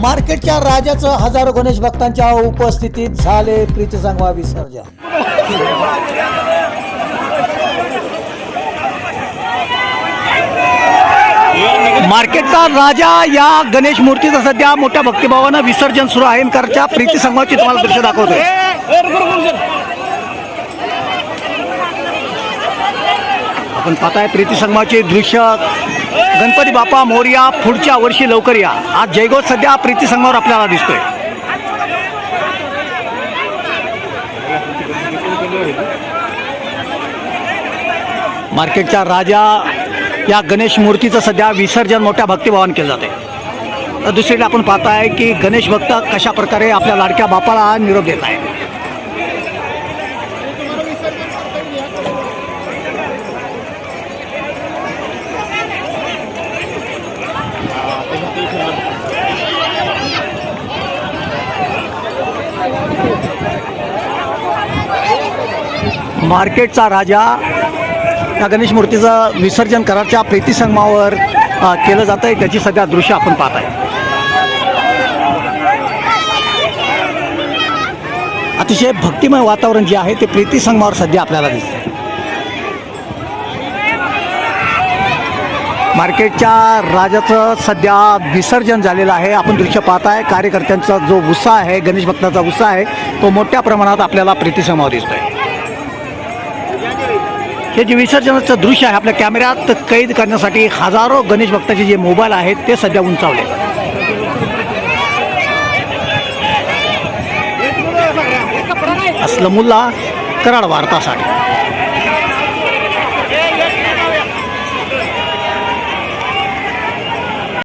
मार्केटच्या राजाचं हजारो गणेश भक्तांच्या उपस्थितीत झाले प्रीतसंगवा विसर्जन. मार्केटचा राजा या गणेश मूर्तीचं सध्या मोठ्या भक्तिभावानं विसर्जन सुरू आहे. करच्या प्रीती संगमाची तुम्हाला दृश्य दाखवतोय. आपण पाहताय प्रीती संगमाचे दृश्य गणपती बाप्पा मोर्या पुढच्या वर्षी लवकर या. आज जयगोत सध्या प्रीतीसंगावर आपल्याला दिसतोय. मार्केटच्या राजा या गणेश मूर्तीचं सध्या विसर्जन मोठ्या भक्तिभावान केलं जाते तर दुसरीकडे आपण पाहताय की गणेश भक्त कशा प्रकारे आपल्या लाडक्या बापाला निरोप देत आहे मार्केटचा राजा या गणेश मूर्तीचं विसर्जन करारच्या प्रीतिसंगमावर केलं जातं आहे. त्याची सध्या दृश्य आपण पाहत आहे. अतिशय भक्तिमय वातावरण जे आहे ते प्रीतिसंगमावर सध्या आपल्याला दिसते मार्केटच्या राजाचं सध्या विसर्जन झालेलं आहे. आपण दृश्य पाहत आहे. कार्यकर्त्यांचा जो उत्साह आहे गणेश भक्ताचा उत्साह आहे तो मोठ्या प्रमाणात आपल्याला प्रीतिसंगमावर दिसतो दिसतोय. हे जे विसर्जनाचं दृश्य आहे आपल्या कॅमेऱ्यात कैद करण्यासाठी हजारो गणेश भक्ताचे जे मोबाईल आहेत ते सध्या उंचावले. असलमुल्ला कराड वार्तासाठी.